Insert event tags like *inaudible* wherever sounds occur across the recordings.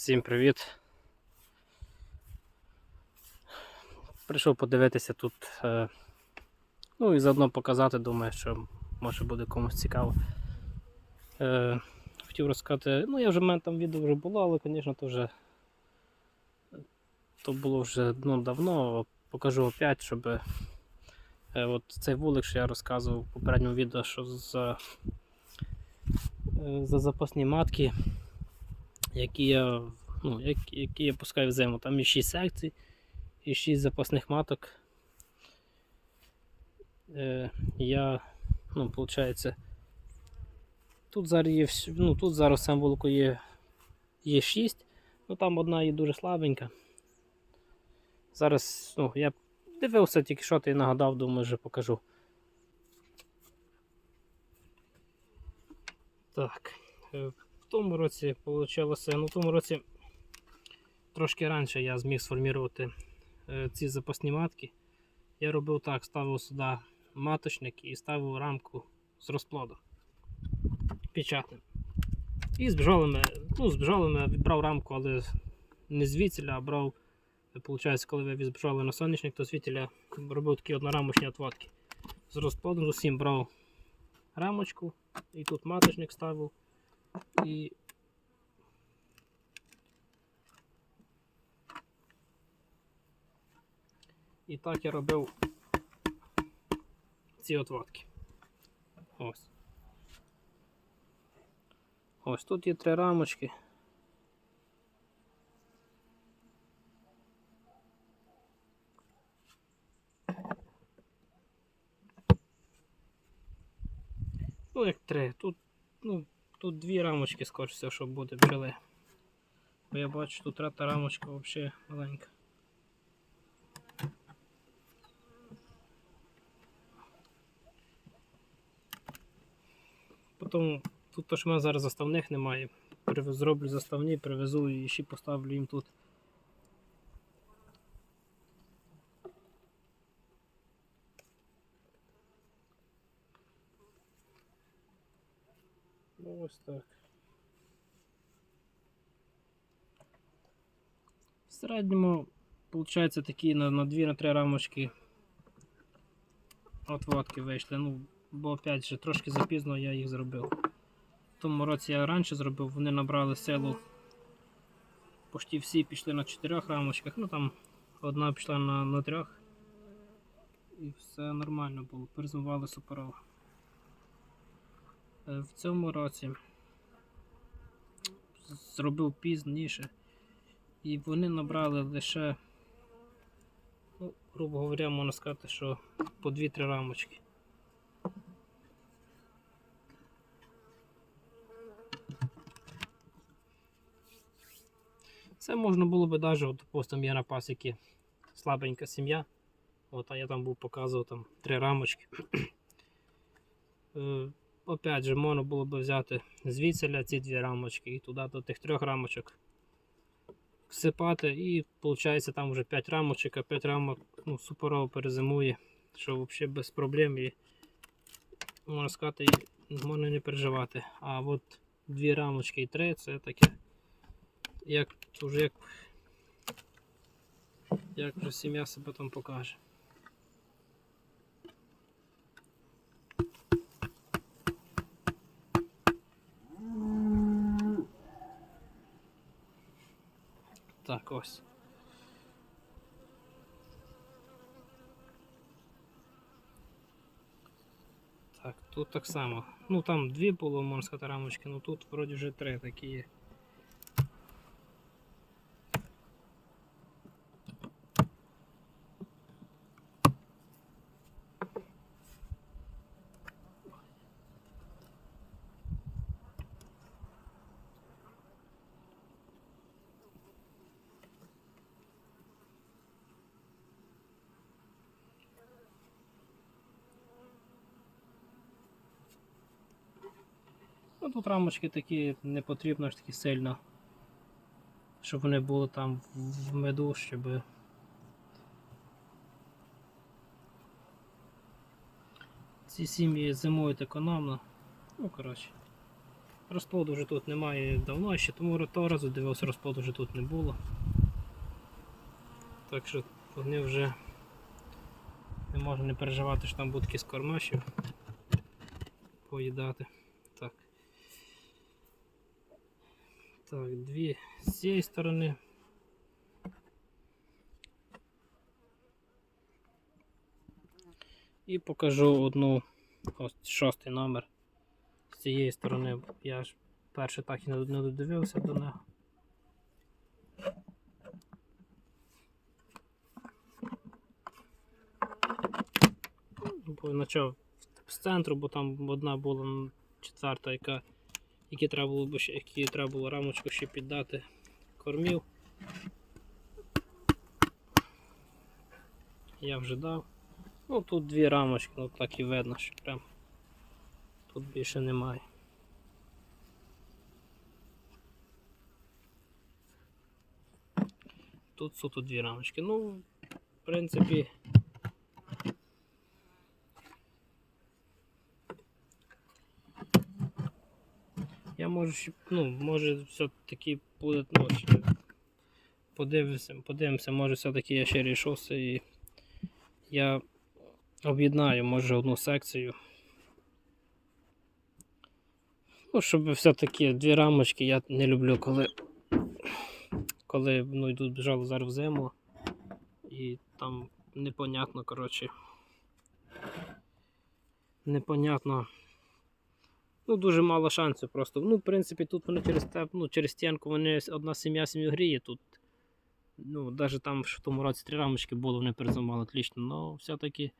Всім привіт. Прийшов подивитися тут. Е, ну і заодно показати, думаю, що може буде комусь цікаво. Е, хотів розказати, ну я вже в мене там відео вже було, але, звісно, то вже то було вже ну, давно. Покажу опять, щоб е, от цей вулик, що я розказував в попередньому відео, що за, за запасні матки які я, ну, які, я пускаю в зиму. Там є 6 секцій і 6 запасних маток. Е, я, ну, виходить, тут зараз є, ну, тут зараз сам є, є 6, ну там одна є дуже слабенька. Зараз, ну, я дивився тільки що ти нагадав, думаю, вже покажу. Так. Тому році вийшло, ну в тому році трошки раніше я зміг сформувати е, ці запасні матки. Я робив так, ставив сюди маточник і ставив рамку з розплоду печатним. І з бджолами, ну, з бджолами відбрав рамку, але не звідсіля, а брав, виходить, коли вивіз бджоли на сонячник, то звідтіля робив такі однорамочні отводки. З розплодом з усім брав рамочку і тут маточник ставив. І І так я робив ці отводки. Ось. Ось тут є три рамочки. Ну, як три. Тут, ну, тут дві рамочки, скоріше все, щоб буде бджоли. Бо я бачу, тут рата рамочка взагалі маленька. Потім тут то, що в мене зараз заставних немає. Зроблю заставні, привезу і ще поставлю їм тут. Ну, ось так. В середньому, виходить, такі на, на 2-3 рамочки отводки вийшли. Ну, бо опять же трошки запізно я їх зробив. В тому році я раніше зробив, вони набрали силу. Почти всі пішли на 4 рамочках, ну там одна пішла на, на 3. І все нормально було, перезимували суперово. Е, В цьому році зробив пізніше. І вони набрали лише, ну, грубо говоря, можна сказати, що по 2-3 рамочки. Це можна було би навіть, от, допустим, є на пасіки слабенька сім'я. От, а я там був показував там три рамочки. *clears throat* Е, Опять же, можна було б взяти звідсіля ці дві рамочки і туди до тих трьох рамочок всипати, і виходить там вже 5 рамочок, а 5 рамок ну, суперово перезимує, що взагалі без проблем і можна сказати, можна не переживати. А от дві рамочки і три це таке, як вже як, як вже сім'я себе там покаже. Так, ось. Так, тут так само. Ну там дві було, можна сказати, рамочки, ну тут вроді вже три такі є. Ну тут рамочки такі не потрібно ж таки сильно, щоб вони були там в меду, щоб. Ці сім'ї зимують економно. Ну, коротше. Розплоду вже тут немає давно, ще тому того разу дивився, розплоду вже тут не було. Так що вони вже не можна не переживати, що там будки з кормашів поїдати. Так. Так, дві з цієї сторони. І покажу одну ось шостий номер. З цієї сторони я ж перше так і не додивився до нього. Почав з центру, бо там одна була четверта, яка, які треба було які треба було рамочку ще піддати кормів. Я вже дав. Ну тут дві рамочки, ну так і видно, що прям тут більше немає. Тут суто дві рамочки. Ну, в принципі. Ще, ну, може все-таки буде, ну, подивимося, подивимося, може все-таки я ще рішуся і я об'єднаю, може, одну секцію. Ну, щоб все-таки дві рамочки я не люблю, коли, коли ну, йдуть жало зараз в зиму. І там непонятно, коротше. Непонятно. Ну, дуже мало шансів просто. Ну, в принципі, тут вони через ну, через стінку вони одна сім'я сім'ю гріє тут. Ну, навіть там в тому році три рамочки було, вони перезимували отлично, але все-таки.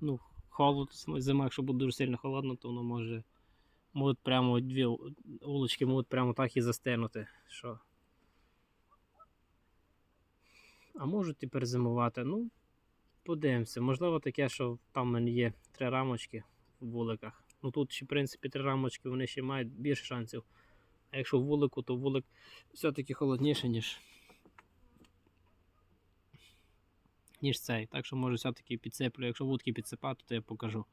Ну, холод, зима, якщо буде дуже сильно холодно, то воно може. Можуть прямо дві вулички можуть прямо так і застигнути. Що. А можуть і перезимувати. Ну, подивимося. Можливо, таке, що там є три рамочки в вуликах. Ну тут ще, в принципі, три рамочки, вони ще мають більше шансів. А якщо в вулику, то вулик все-таки холодніше, ніж ніж цей. Так що може все-таки підсиплю. Якщо вудки підсипати, то я покажу,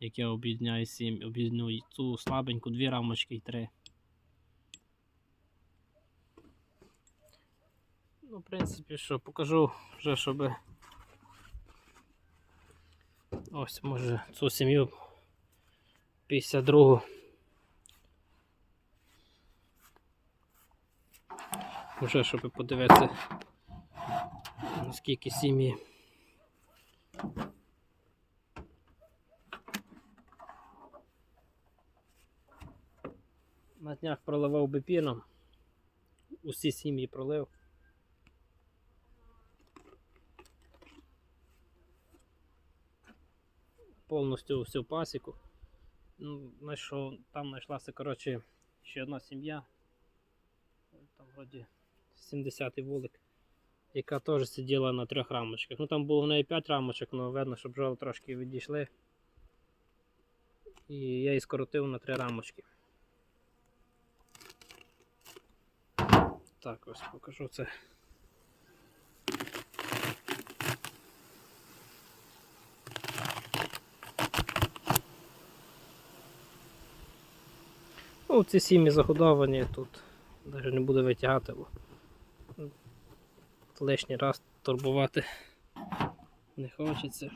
як я об'єдняю сім, об'єдную цю слабеньку, дві рамочки і три. Ну, в принципі, що покажу вже, щоб ось може цю сім'ю 52 Вже щоб подивитися, наскільки сім'ї. На днях проливав бипіном. Усі сім'ї пролив. Повністю всю пасіку. Ну, знайшов, там знайшлася, коротше, ще одна сім'я. Там вроді 70-й вулик, яка теж сиділа на трьох рамочках. Ну там було в неї 5 рамочок, але видно, щоб бджоли трошки відійшли. І я її скоротив на 3 рамочки. Так, ось покажу це. Ну, ці сім'ї загодовані тут. Навіть не буду витягати, бо лишній раз турбувати не хочеться.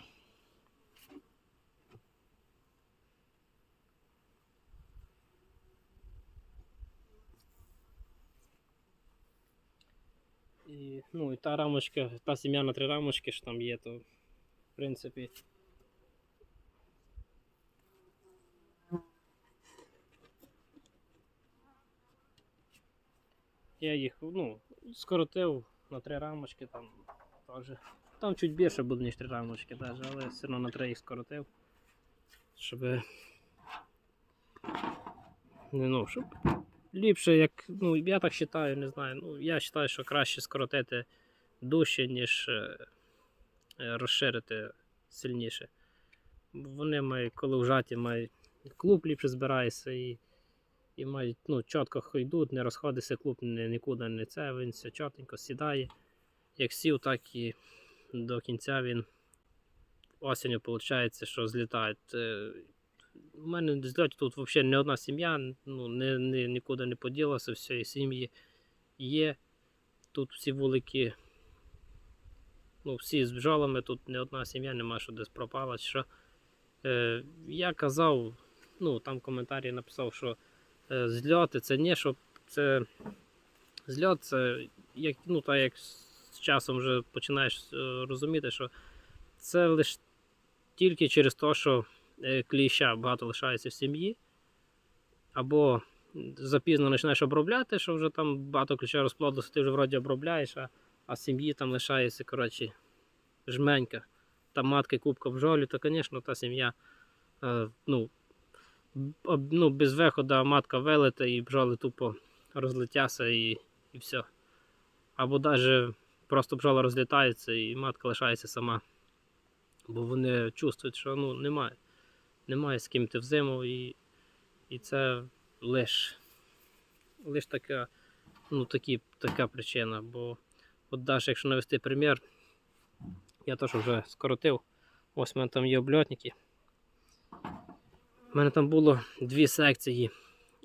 І, ну, і та рамочка, та сім'я на три рамочки, що там є, то в принципі. Я їх ну, скоротив на три рамочки там теж. Там чуть більше буде, ніж три рамочки, даже, але все одно на три їх скоротив. Щоб. Не, ну, щоб ліпше, як. Ну, я так вважаю, не знаю. Ну, я вважаю, що краще скоротити дужче, ніж е, е, розширити сильніше. Вони мають, коли вжаті, мають клуб ліпше збирається і і мають ну, чітко йдуть, не розходиться клуб ні, нікуди не це, він все чотенько сідає. Як сів, так і до кінця він осінню виходить, що злітають. Е, У мене на зльоті тут взагалі не одна сім'я, ну, не, не, нікуди не поділася, всієї сім'ї є. Тут всі вулики, ну, всі з бджолами, тут не одна сім'я, нема, що десь пропала. Що. Е, я казав, ну, там коментарі написав, що е, зльоти це не що це зльот, це як, ну, так як з часом вже починаєш е, розуміти, що це лише тільки через те, що е, кліща багато лишається в сім'ї, або запізно починаєш обробляти, що вже там багато кліща розплодилося, ти вже вроді обробляєш, а, а сім'ї там лишається, коротше, жменька. Там матки кубка бджолі, то, звісно, та сім'я ну, ну, без виходу матка велета і бджоли тупо розлетяться і, і все. Або навіть просто бджола розлітається і матка лишається сама. Бо вони чувствують, що ну, немає. Немає з ким ти в і, і це лише лиш така, ну, такі, така причина. Бо от навіть якщо навести примір, я теж вже скоротив. Ось у мене там є обльотники. У мене там було дві секції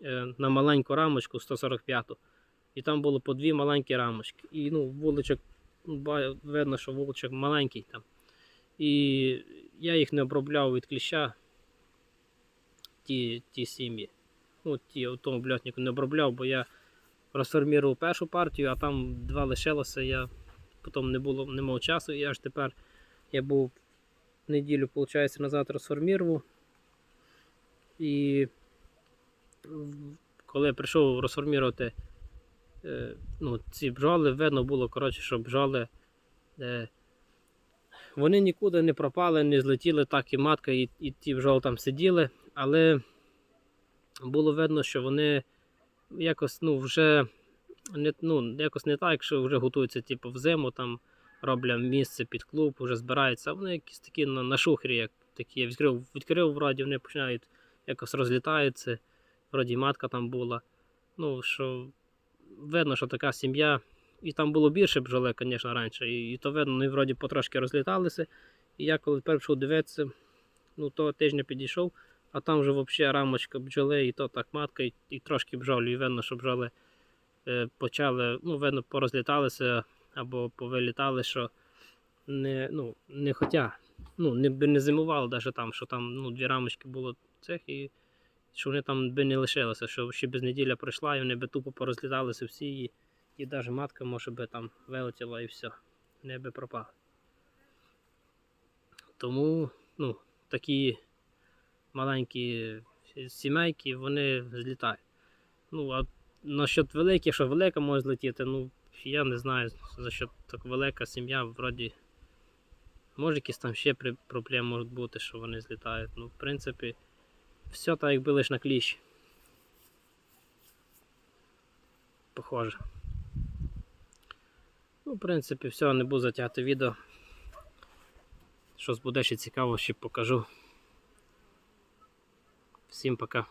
е, на маленьку рамочку 145 і там було по дві маленькі рамочки. І ну, вуличок, видно, що вуличок маленький там. І я їх не обробляв від кліща, ті, ті сім'ї. Ну, ті, в тому бльотнику не обробляв, бо я розформував першу партію, а там два лишилося. Я потім не було, не мав часу, і аж тепер я був неділю, виходить, назад розформував. І коли я прийшов розформувати е, ну, ці бджоли, видно було, коротше, що бджоли. Е, вони нікуди не пропали, не злетіли, так і матка, і, і ті бджоли там сиділи, але було видно, що вони якось ну, вже не, ну, якось не так, що вже готуються типу, в зиму, там роблять місце під клуб, вже збираються. Вони якісь такі на, на шухері, як такі. Я відкрив, відкрив вроді, вони починають якось розлітаються. Вроді матка там була. Ну, що видно, що така сім'я. І там було більше бджоли, звісно, раніше. І, і то видно, вони вроді потрошки розліталися. І я коли тепер дивитися, ну того тижня підійшов, а там вже взагалі рамочка бджоли, і то так матка, і, і трошки бджолі. І видно, що бджоли е, почали, ну, видно, порозліталися або повилітали, що не, ну, не хотя, ну, не, не зимували навіть там, що там ну, дві рамочки було цих, і що вони там би не лишилися, що ще без неділя пройшла, і вони би тупо порозліталися всі, і, і навіть матка може би там вилетіла і все, не би пропали. Тому ну, такі маленькі сімейки, вони злітають. Ну, а насчет великих, що велика може злетіти, ну, я не знаю, за що так велика сім'я, вроді. Може якісь там ще проблеми можуть бути, що вони злітають. Ну, в принципі, все так якби лише на кліщ. Похоже. Ну, в принципі, все, не буду затягати відео. Щось буде ще цікаво, ще покажу. Всім пока.